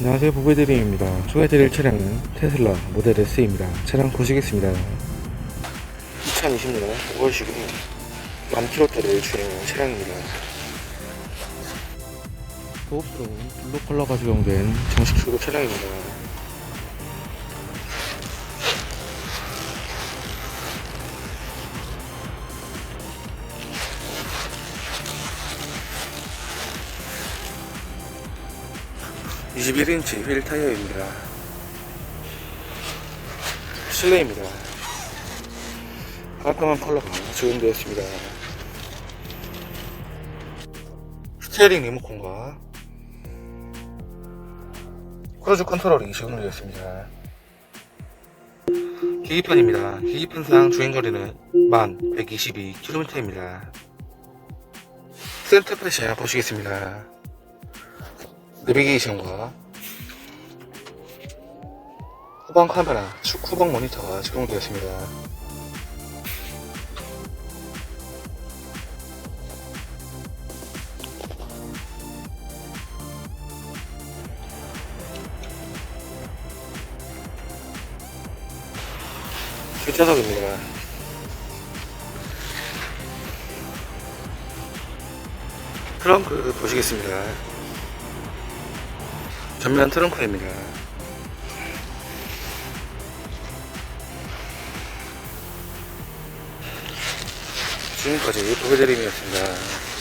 안녕하세요 부부드림입니다. 소개해드릴 차량은 테슬라 모델 S입니다. 차량 보시겠습니다. 2020년 5월 시금 만 킬로대를 주행한 차량입니다. 고급스러운 블루 컬러가 적용된 정식 출고 차량입니다 (21인치) 휠 타이어입니다. 실내입니다. 깔끔한 컬러가 적용되었습니다. 스티어링 리모컨과 크루즈 컨트롤이 적용되었습니다. 계기판입니다. 계기판상 주행거리는 1122km입니다. 센터페시아 보시겠습니다 내비게이션과 후방 카메라, 축 후방 모니터가 적용되었습니다. 뒷좌석입니다. 트렁크 보시겠습니다. 전면 트렁크입니다. 지금까지 보게드림이었습니다. 감사합니다.